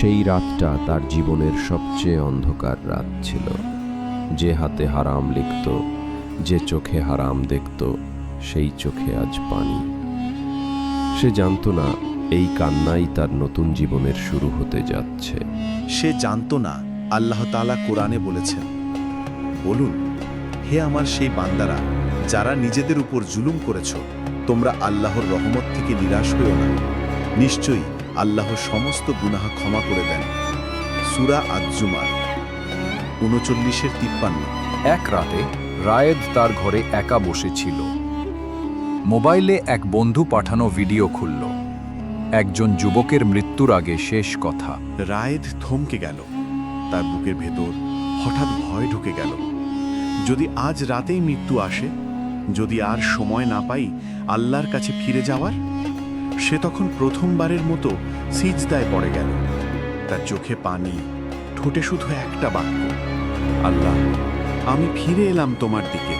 সেই রাতটা তার জীবনের সবচেয়ে অন্ধকার রাত ছিল। যে হাতে হারাম লিখত, যে চোখে হারাম দেখত, সেই চোখে আজ পানি। সে জানত না এই কান্নাই তার নতুন জীবনের শুরু হতে যাচ্ছে। সে জানত না আল্লাহ তাআলা কোরআনে বলেছেন, বলুন, হে আমার সেই বান্দারা, যারা নিজেদের উপর জুলুম করেছ, তোমরা আল্লাহর রহমত থেকে নিরাশ হইও না। নিশ্চয়ই আল্লাহ সমস্ত গুনাহ ক্ষমা করে দেন। সুরা আজ্জুমার উনচল্লিশের তিপ্পান্ন। এক রাতে রায়েদ তার ঘরে একা বসেছিল মোবাইলে এক বন্ধু পাঠানো ভিডিও খুলল। একজন যুবকের মৃত্যুর আগে শেষ কথা। রায়েদ থমকে গেল। তার বুকের ভেতর হঠাৎ ভয় ঢুকে গেল। যদি আজ রাতেই মৃত্যু আসে যদি আর সময় না পাই আল্লাহর কাছে ফিরে যাওয়ার? সে তখন প্রথমবারের মতো সিজদায় পড়ে গেল। তার চোখে পানি, ঠোঁটে শুধু একটা বাক্য, আল্লাহ, আমি ফিরে এলাম তোমার দিকে।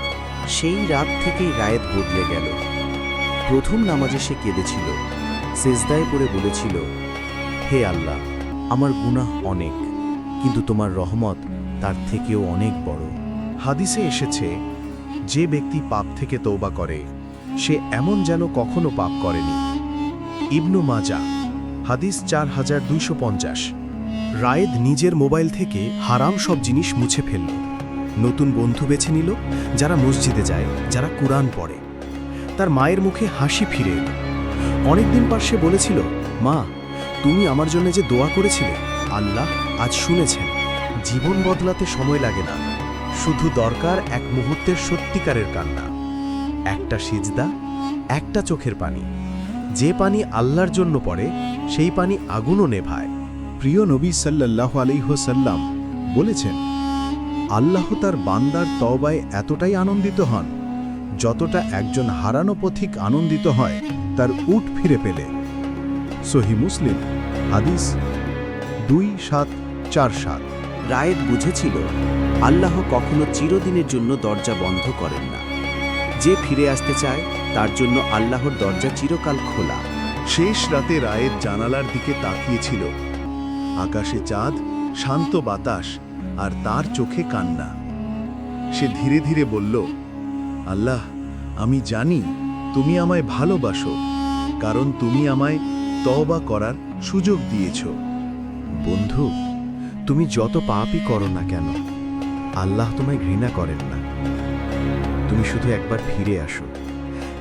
সেই রাত থেকেই রায়েত বদলে গেল। প্রথম নামাজে সে কেঁদেছিল, সেজদায় পড়ে বলেছিল, হে আল্লাহ, আমার গুনাহ অনেক, কিন্তু তোমার রহমত তার থেকেও অনেক বড়। হাদিসে এসেছে, যে ব্যক্তি পাপ থেকে তৌবা করে, সে এমন যেন কখনো পাপ করেনি। ইবনু মাজা, হাদিস চার হাজার দুইশো পঞ্চাশ। রায়েদ নিজের মোবাইল থেকে হারাম সব জিনিস মুছে ফেলল। নতুন বন্ধু বেছে নিল, যারা মসজিদে যায়, যারা কুরআন পড়ে। তার মায়ের মুখে হাসি ফিরে এলো। অনেকদিন পর সে বলেছিল, মা, তুমি আমার জন্য যে দোয়া করেছিলে, আল্লাহ আজ শুনেছেন। জীবন বদলাতে সময় লাগে না। শুধু দরকার এক মুহূর্তের সত্যিকারের কান্না। একটা সিজদা, একটা চোখের পানি। যে পানি আল্লাহর জন্য পড়ে সেই পানি আগুনও নেভায়। প্রিয় নবী সাল্লাল্লাহু আলাইহসাল্লাম বলেছেন আল্লাহ তার বান্দার তওবায় এতটাই আনন্দিত হন যতটা একজন হারানো পথিক আনন্দিত হয় তার উট ফিরে পেলে। সহি মুসলিম হাদিস দুই সাত চার সাত। রায়েত বুঝেছিল আল্লাহ কখনো চিরদিনের জন্য দরজা বন্ধ করেন না। যে ফিরে আসতে চায়, তার জন্য আল্লাহর দরজা চিরকাল খোলা। শেষ রাতে রায়ের জানালার দিকে তাকিয়েছিল। আকাশে চাঁদ, শান্ত বাতাস আর তার চোখে কান্না। সে ধীরে ধীরে বলল, আল্লাহ, আমি জানি তুমি আমায় ভালোবাসো, কারণ তুমি আমায় তওবা করার সুযোগ দিয়েছ। বন্ধু, তুমি যত পাপই করো না কেন, আল্লাহ তোমায় ঘৃণা করেন না। তুমি শুধু একবার ফিরে আসো।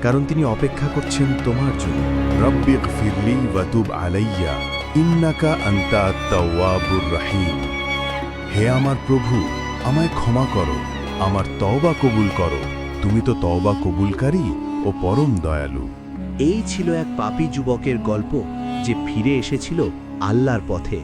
কারণ তিনি অপেক্ষা করছেন তোমার জন্য। রব্বিক ফিরলি ওয়াতুব আলাইয়া ইন্নাকা আন্তা তাওয়াবুর রাহিম। হে আমার প্রভু আমায় ক্ষমা করো আমার তওবা কবুল করো। তুমি তো তওবা কবুলকারী ও পরম দয়ালু। এই ছিল এক পাপি যুবকের গল্প যে ফিরে এসেছিল আল্লাহর পথে।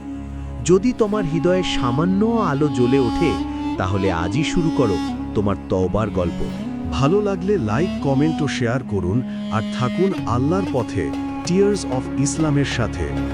যদি তোমার হৃদয়ে সামান্য আলো জ্বলে ওঠে তাহলে আজই শুরু করো তোমার তওবার গল্প। ভালো লাগলে লাইক, কমেন্ট ও শেয়ার করুন আর থাকুন আল্লাহর পথে টিয়ার্স অফ ইসলামের সাথে।